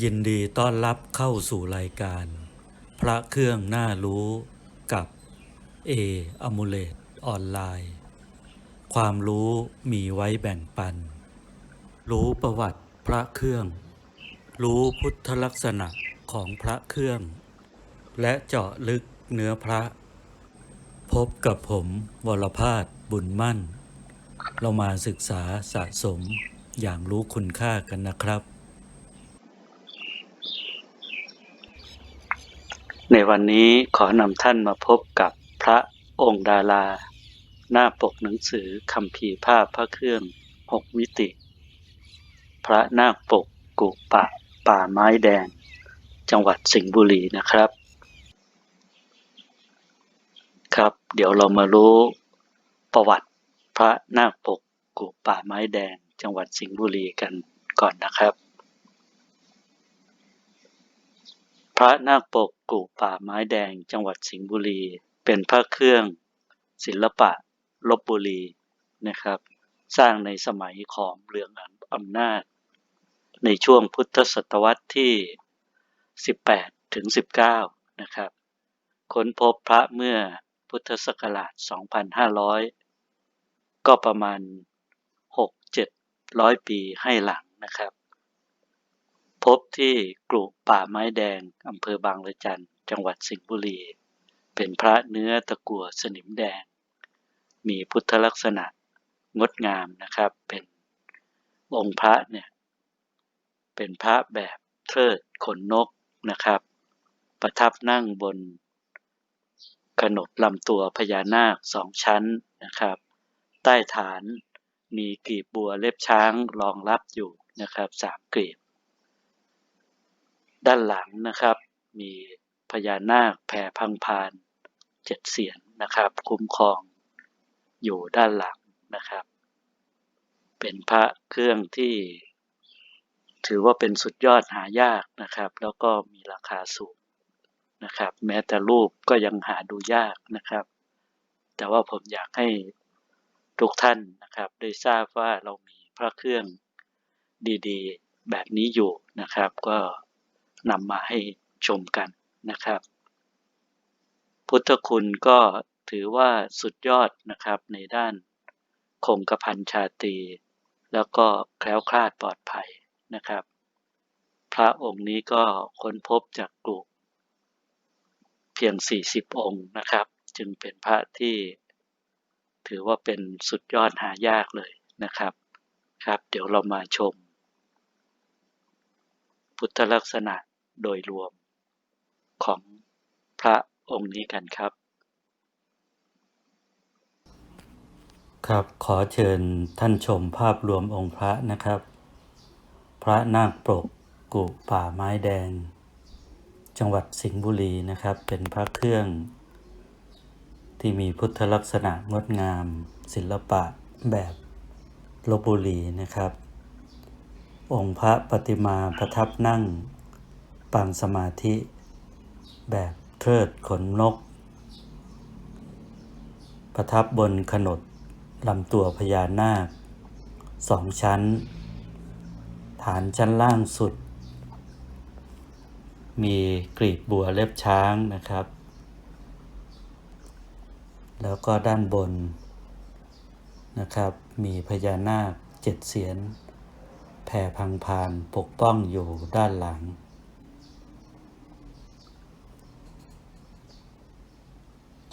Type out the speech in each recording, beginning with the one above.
ยินดีต้อนรับเข้าสู่รายการ พระเครื่องน่ารู้กับเออมูเลตออนไลน์ ความรู้มีไว้แบ่งปัน รู้ประวัติพระเครื่อง รู้พุทธลักษณะของพระเครื่อง และเจาะลึกเนื้อพระ พบกับผมวรพาสบุญมั่น เรามาศึกษาสะสมอย่างรู้คุณค่ากันนะครับ ในวันนี้ขอนำท่านมาพบกับพระองค์ดารา หน้าปกหนังสือคำพีภาพพระเครื่องหกวิติ พระนาคปกกุปะป่าไม้แดง จังหวัดสิงห์บุรีนะครับ ครับ เดี๋ยวเรามารู้ประวัติพระนาคปกกุป่าไม้แดง จังหวัดสิงห์บุรีกันก่อนนะครับ พระนาคปกกู่ป่าไม้แดงจังหวัดสิงห์บุรี เป็นพระเครื่องศิลปะลบบุรีนะครับ สร้างในสมัยของเรืองอำนาจ ในช่วงพุทธศตวรรษที่ 18 ถึง 19 นะครับ ค้นพบพระเมื่อพุทธศักราช 2,500 ก็ประมาณ 6-700 ปีให้หลังนะครับ พบที่กลุ่ป่าไม้แดงอำเภอบางละจัน จังหวัดสิงห์บุรี เป็นพระเนื้อตะกั่วสนิมแดง มีพุทธลักษณะงดงามนะครับ เป็นองค์พระเนี่ย เป็นพระแบบเทิดขนนกนะครับ ประทับนั่งบนขนบลำตัวพญานาคสองชั้นนะครับ ใต้ฐานมีกลีบบัวเล็บช้างรองรับอยู่นะครับสามกลีบ ด้านหลังนะครับ มีพญานาคแผ่พังพานเจ็ดเสียนนะครับ คุ้มครองอยู่ด้านหลังนะครับ เป็นพระเครื่องที่ถือว่าเป็นสุดยอดหายากนะครับ แล้วก็มีราคาสูงนะครับ แม้แต่รูปก็ยังหาดูยากนะครับ แต่ว่าผมอยากให้ทุกท่านนะครับ ได้ทราบว่าเรามีพระเครื่องดีๆ แบบนี้อยู่นะครับ ก็ นำมาให้ชมกันนะครับ พุทธคุณก็ถือว่าสุดยอดนะครับในด้านคงกระพันชาตี แล้วก็แคล้วคลาดปลอดภัยนะครับ พระองค์นี้ก็ค้นพบจากกลุ่มเพียง 40 องค์นะครับ จึงเป็นพระที่ถือว่าเป็นสุดยอดหายากเลยนะครับครับ เดี๋ยวเรามาชม พุทธลักษณะ โดยรวมของพระองค์นี้กันครับ ครับขอเชิญท่านชมภาพรวมองค์พระนะครับ พระนาคปกกุป่าไม้แดง จังหวัดสิงห์บุรีนะครับ เป็นพระเครื่อง ที่มีพุทธลักษณะงดงาม ศิลปะแบบลบบุรีนะครับ องค์พระปฏิมาประทับนั่ง ปางสมาธิแบบเทิดขนนก ประทับบนขนดลำตัวพญานาคสองชั้น ฐานชั้นล่างสุด มีกลีบบัวเล็บช้างนะครับ แล้วก็ด้านบนนะครับ มีพญานาคเจ็ดเสียนแผ่พังพานปกป้องอยู่ด้านหลัง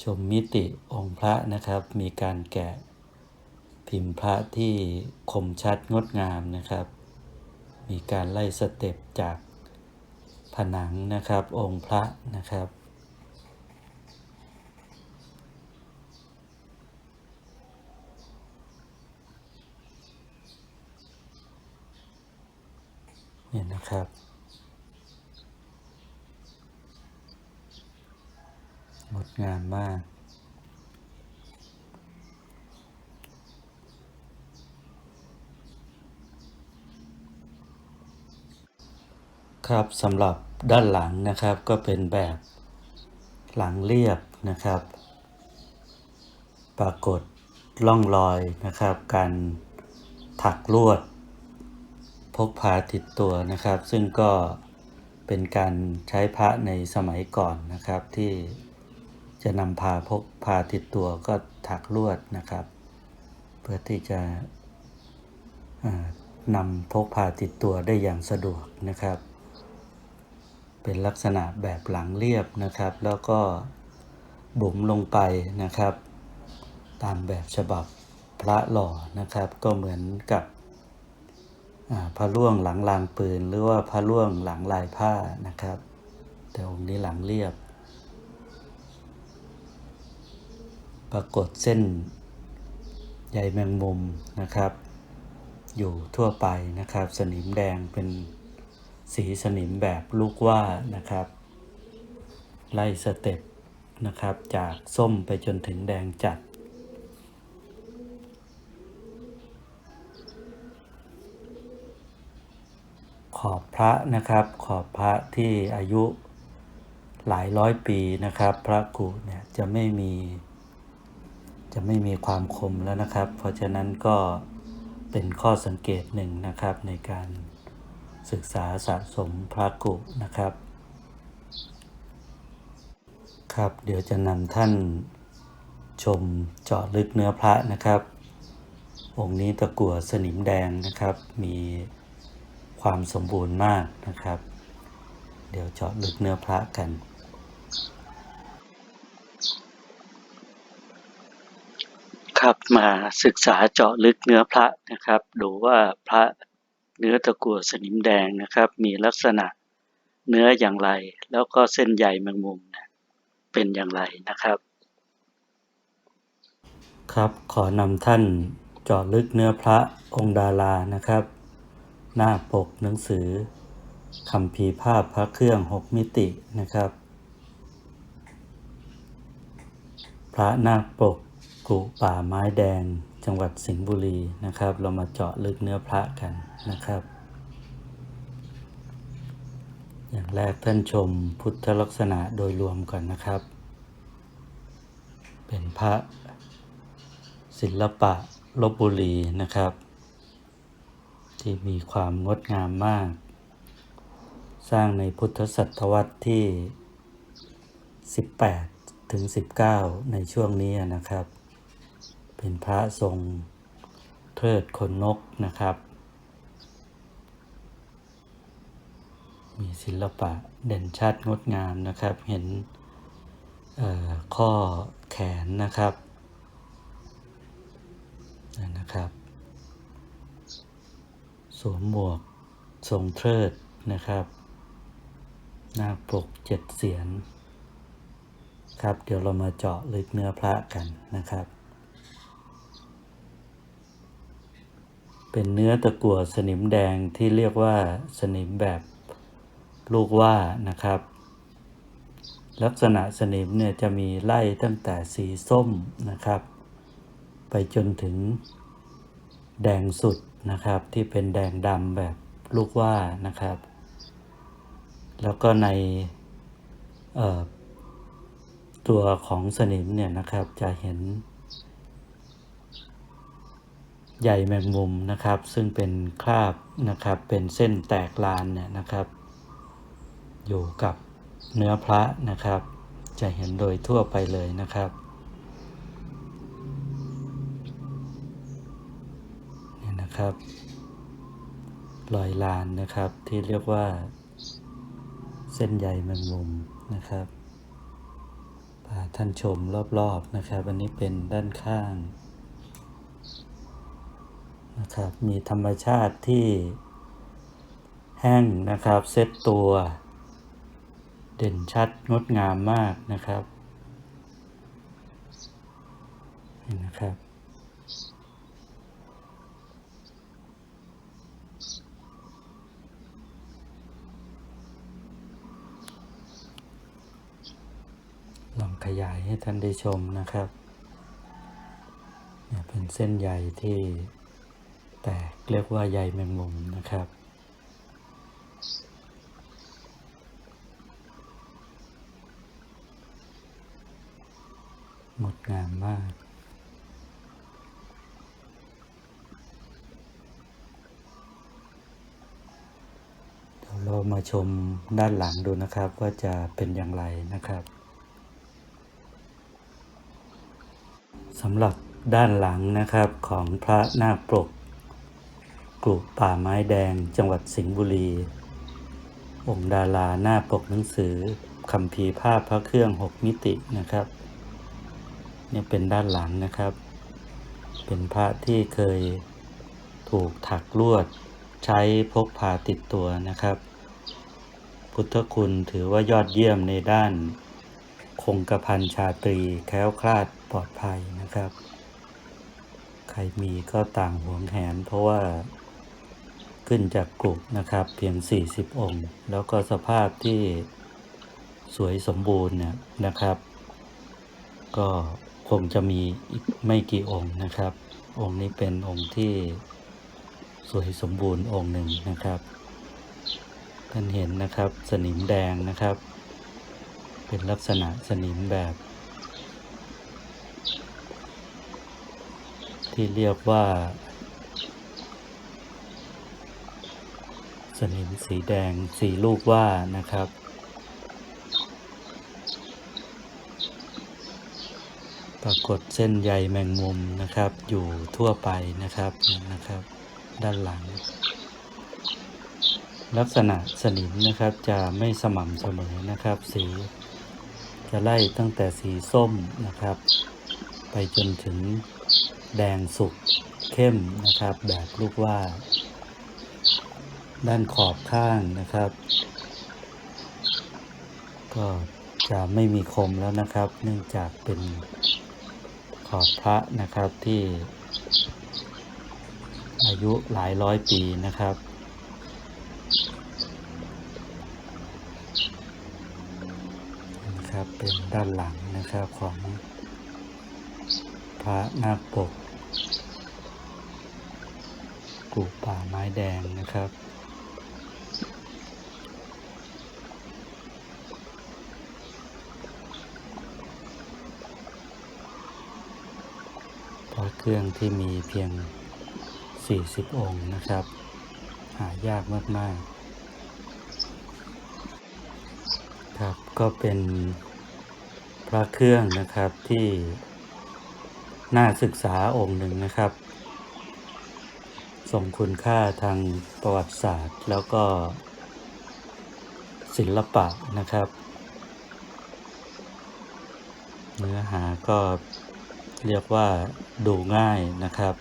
ชมมิติองค์พระนะครับ มีการแกะพิมพ์พระที่คมชัดงดงามนะครับ มีการไล่สเต็ปจากผนังนะครับองค์พระนะครับเนี่ยนะครับ ดงามมาก ครับสำหรับด้านหลังนะครับก็เป็นแบบหลังเรียบนะครับ ปรากฏร่องรอยนะครับ การถักลวด พกพาติดตัวนะครับ ซึ่งก็เป็นการใช้พระในสมัยก่อนนะครับที่ จะนำพาพกพาติดตัวก็ถักลวดนะครับ เพื่อที่จะนำพกพาติดตัวได้อย่างสะดวกนะครับ เป็นลักษณะแบบหลังเรียบนะครับ แล้วก็บุ๋มลงไปนะครับ ตามแบบฉบับพระหล่อนะครับ ก็เหมือนกับอ่าพระล่วงหลังลานปืน หรือว่าพระล่วงหลังลายผ้านะครับ แต่องค์นี้หลังเรียบ ปรากฏเส้นใยแมงมุมนะครับ อยู่ทั่วไปนะครับ สนิมแดงเป็นสีสนิมแบบลูกว่านะครับ ไล่สเต็ปนะครับ จากส้มไปจนถึงแดงจัดขอบพระนะครับขอบพระที่อายุหลายร้อยปีนะครับ พระกุเนี่ยจะไม่มี จะไม่มีความคมแล้วนะครับ เพราะฉะนั้นก็เป็นข้อสังเกตหนึ่งนะครับในการศึกษาสะสมพระกุนะครับ ครับเดี๋ยวจะนำท่านชมเจาะลึกเนื้อพระนะครับ องค์นี้ตะกั่วสนิมแดงนะครับ มีความสมบูรณ์มากนะครับ เดี๋ยวเจาะลึกเนื้อพระกัน ครับมาศึกษาเจาะลึกเนื้อพระนะครับดูว่าพระเนื้อตะกั่วสนิมแดงนะครับ มีลักษณะเนื้ออย่างไร แล้วก็เส้นใยแมงมุมเนี่ยเป็นอย่างไรนะครับ ครับขอนำท่านเจาะลึกเนื้อพระองค์ดารานะครับ หน้าปกหนังสือคำพีภาพพระเครื่องหกมิตินะครับ พระนาคปก กุป่าไม้แดงจังหวัดสิงห์บุรีนะครับ เรามาเจาะลึกเนื้อพระกันนะครับ อย่างแรกท่านชมพุทธลักษณะโดยรวมก่อนนะครับ เป็นพระศิลปะลบบุรีนะครับ ที่มีความงดงามมาก สร้างในพุทธศตวรรษที่ 18 ถึง 19 ในช่วงนี้นะครับ เป็นพระทรงเทิดขนนกนะครับ มีศิลปะเด่นชัดงดงามนะครับ เห็นข้อแขนนะครับนะครับสวมหมวกทรงเทิดนะครับ หน้าปกเจ็ดเสียนครับ เดี๋ยวเรามาเจาะลึกเนื้อพระกันนะครับ เป็นเนื้อตะกั่วสนิมแดงที่เรียกว่าสนิมแบบลูกว่านะครับ ลักษณะสนิมเนี่ยจะมีไล่ตั้งแต่สีส้มนะครับ ไปจนถึงแดงสุดนะครับที่เป็นแดงดำแบบลูกว่านะครับ แล้วก็ในตัวของสนิมเนี่ยนะครับจะเห็น ใยแมงมุมนะครับ ซึ่งเป็นคราบนะครับเป็นเส้นแตกลานเนี่ยนะครับ อยู่กับเนื้อพระนะครับ จะเห็นโดยทั่วไปเลยนะครับนี่นะครับรอยลานนะครับที่เรียกว่า เส้นใยแมงมุมนะครับพาท่านชมรอบๆนะครับ อันนี้เป็นด้านข้าง นะครับมีธรรมชาติที่แห้งนะครับเซตตัว เด่นชัดงดงามมากนะครับเห็นนะครับลองขยายให้ท่านได้ชมนะครับเนี่ยเป็นเส้นใยที่ แตกเรียกว่าใยแมงมุมนะครับ งดงามมาก เดี๋ยวเรามาชมด้านหลังดูนะครับว่าจะเป็นอย่างไรนะครับสำหรับด้านหลังนะครับของพระนาคปก กลุ่ป่าไม้แดงจังหวัดสิงห์บุรี องค์ดาราหน้าปกหนังสือคำพีภาพพระเครื่องหกมิตินะครับเนี่ยเป็นด้านหลังนะครับ เป็นพระที่เคยถูกถักลวดใช้พกพาติดตัวนะครับ พุทธคุณถือว่ายอดเยี่ยมในด้าน คงกระพันชาตรีแคล้วคลาดปลอดภัยนะครับ ใครมีก็ต่างหวงแหนเพราะว่า ขึ้นจากกลุ่มนะครับ เพียง 40 องค์ แล้วก็สภาพที่สวยสมบูรณ์เนี่ยนะครับ ก็คงจะมีอีกไม่กี่องค์นะครับ องค์นี้เป็นองค์ที่สวยสมบูรณ์องค์หนึ่งนะครับท่านเห็นนะครับสนิมแดงนะครับ เป็นลักษณะสนิมแบบ ที่เรียกว่า สนิมสีแดงสีลูกว่านะครับ ปรากฏเส้นใยแมงมุมนะครับ อยู่ทั่วไปนะครับนะครับ ด้านหลัง ลักษณะสนิมนะครับจะไม่สม่ำเสมอนะครับ สีจะไล่ตั้งแต่สีส้มนะครับ ไปจนถึงแดงสุกเข้มนะครับ แบบลูกว่า ด้านขอบข้างนะครับ ก็จะไม่มีคมแล้วนะครับ เนื่องจากเป็นขอบพระนะครับที่อายุหลายร้อยปีนะครับ นะครับ เป็นด้านหลังนะครับของพระนาคปกกลุ่ป่าไม้แดงนะครับ พ ระเครื่องที่มีเพียง 40 องค์นะครับ หายากมาก ๆ ครับก็เป็นพระเครื่องนะครับที่น่าศึกษาองค์หนึ่งนะครับส่งคุณค่าทางประวัติศาสตร์ แล้วก็ศิลปะนะครับ เนื้อหาก็ เรียกว่าดูง่ายนะครับ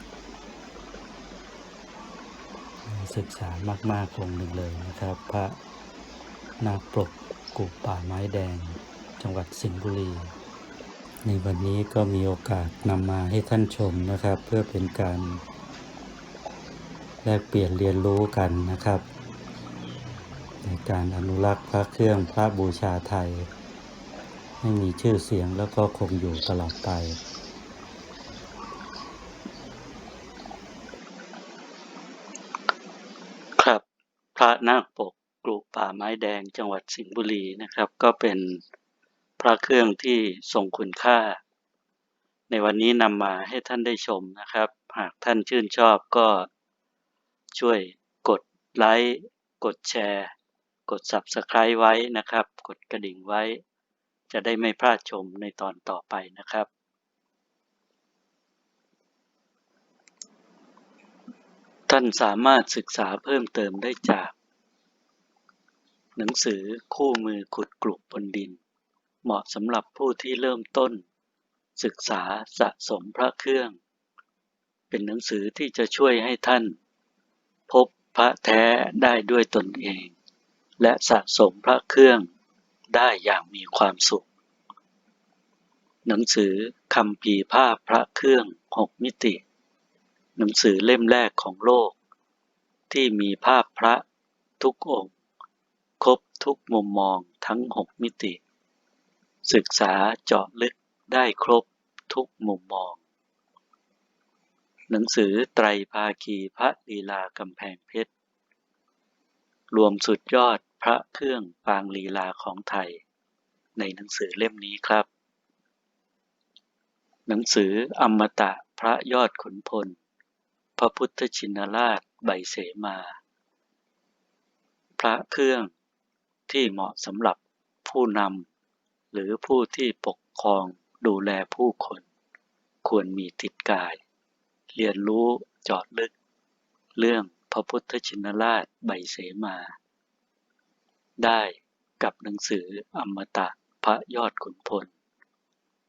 ศึกษามากๆองหนึ่งเลยนะครับ พระนาปรกกุป่าไม้แดง จังหวัดสิงห์บุรี ในวันนี้ก็มีโอกาสนำมาให้ท่านชมนะครับ เพื่อเป็นการแลกเปลี่ยนเรียนรู้กันนะครับ ในการอนุรักษ์พระเครื่องพระบูชาไทย ให้มีชื่อเสียงแล้วก็คงอยู่ตลอดไป ครับพระ นาคปกกลุ่ป่าไม้แดงจังหวัดสิงห์บุรีนะครับ ก็เป็นพระเครื่องที่ทรงคุณค่า ในวันนี้นำมาให้ท่านได้ชมนะครับ หากท่านชื่นชอบก็ช่วยกดไลค์กดแชร์ กด Subscribe ไว้นะครับ กดกระดิ่งไว้ จะได้ไม่พลาดชมในตอนต่อไปนะครับท่านสามารถศึกษาเพิ่มเติมได้จาก หนังสือคู่มือขุดกลุบบนดิน เหมาะสำหรับผู้ที่เริ่มต้น ศึกษาสะสมพระเครื่อง เป็นหนังสือที่จะช่วยให้ท่าน พบพระแท้ได้ด้วยตนเอง และสะสมพระเครื่องได้อย่างมีความสุข หนังสือคำพีภาพพระเครื่องหกมิติ หนังสือเล่มแรกของโลก ที่มีภาพพระทุกองค์ ครบทุกมุมมองทั้งหกมิติ ศึกษาเจาะลึกได้ครบทุกมุมมอง หนังสือไตรภาคีพระลีลากำแพงเพชร รวมสุดยอดพระเครื่องปางลีลาของไทย ในหนังสือเล่มนี้ครับ หนังสืออมตะพระยอดขุนพล พระพุทธชินราชใบเสมา พระเครื่อง ที่เหมาะสำหรับผู้นำหรือผู้ที่ปกครองดูแลผู้คน ควรมีติดกาย เรียนรู้จอดลึก เรื่องพระพุทธชินราชใบเสมา ได้กับหนังสืออมตะพระยอดขุนพล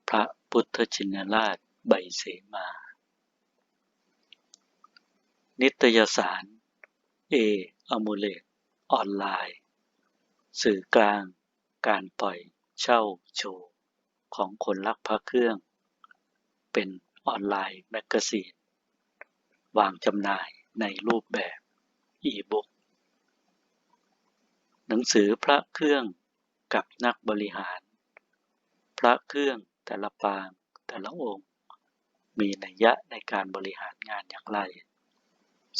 พระพุทธชินราชใบเสมา นิตยสาร เออมูเลตออนไลน์ สื่อกลาง การปล่อยเช่าโชว์ ของคนรักพระเครื่อง เป็นออนไลน์แมกกาซีน วางจำหน่ายในรูปแบบ อีบุ๊กหนังสือพระเครื่องกับนักบริหาร พระเครื่องแต่ละปางแต่ละองค์ มีนัยยะในการบริหารงานอย่างไร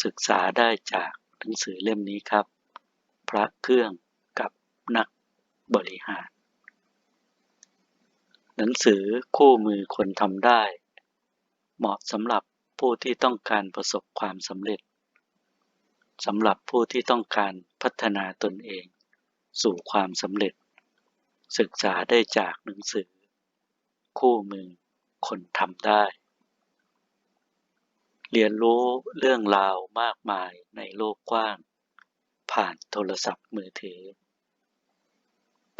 ศึกษาได้จากหนังสือเล่มนี้ครับ พระเครื่อง บริหาร หนังสือคู่มือคนทำได้ เหมาะสำหรับผู้ที่ต้องการประสบความสำเร็จสำหรับผู้ที่ต้องการพัฒนาตนเอง สู่ความสำเร็จ ศึกษาได้จากหนังสือ คู่มือคนทำได้ เรียนรู้เรื่องราวมากมายในโลกกว้าง ผ่านโทรศัพท์มือถือ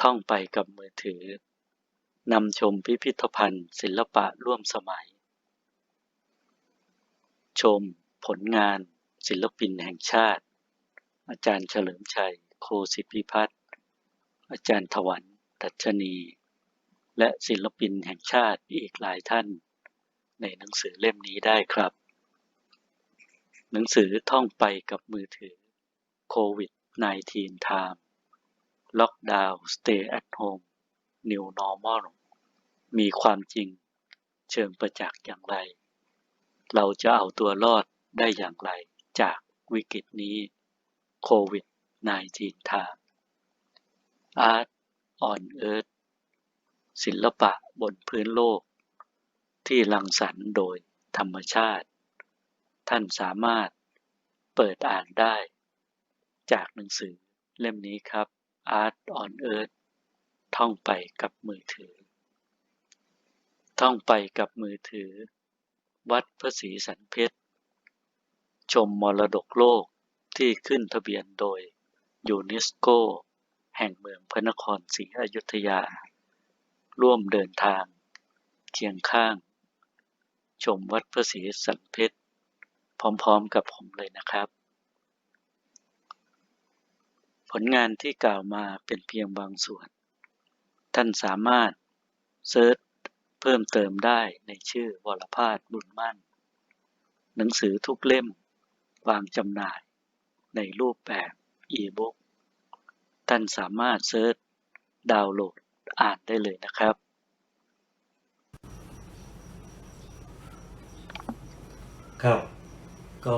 ท่องไปกับมือถือนำชมพิพิธภัณฑ์ ศิลปะร่วมสมัย ชมผลงาน ศิลปินแห่งชาติ อาจารย์เฉลิมชัย โคสิพิพัฒน์อาจารย์ถวันดัชนี และศิลปินแห่งชาติอีกหลายท่าน ในหนังสือเล่มนี้ได้ครับ หนังสือท่องไปกับมือถือโควิด -19 Time ล็อกดาวน์ Stay at Home New Normal มีความจริงเชิงประจักษ์อย่างไร เราจะเอาตัวรอดได้อย่างไรจากวิกฤตนี้โควิด -19 Time Art on Earth ศิลปะบนพื้นโลก ที่รังสรรค์โดยธรรมชาติ ท่านสามารถเปิดอ่านได้ จากหนังสือเล่มนี้ครับ Art on Earth ท่องไปกับมือถือ ท่องไปกับมือถือ วัดพระศรีสันเพชร ชมมรดกโลกที่ขึ้นทะเบียนโดยยูเนสโก แห่งเมืองพระนครศรีอยุธยา ร่วมเดินทางเคียงข้าง ชมวัดพระศรีสันเพชร พร้อมๆกับผมเลยนะครับ ผลงานที่กล่าวมาเป็นเพียงบางส่วน ท่านสามารถเซิร์ชเพิ่มเติมได้ในชื่อวรพาสบุญมั่น หนังสือทุกเล่มวางจำหน่ายในรูปแบบอีบุ๊กท่านสามารถเซิร์ชดาวน์โหลดอ่านได้เลยนะครับ ครับ ก็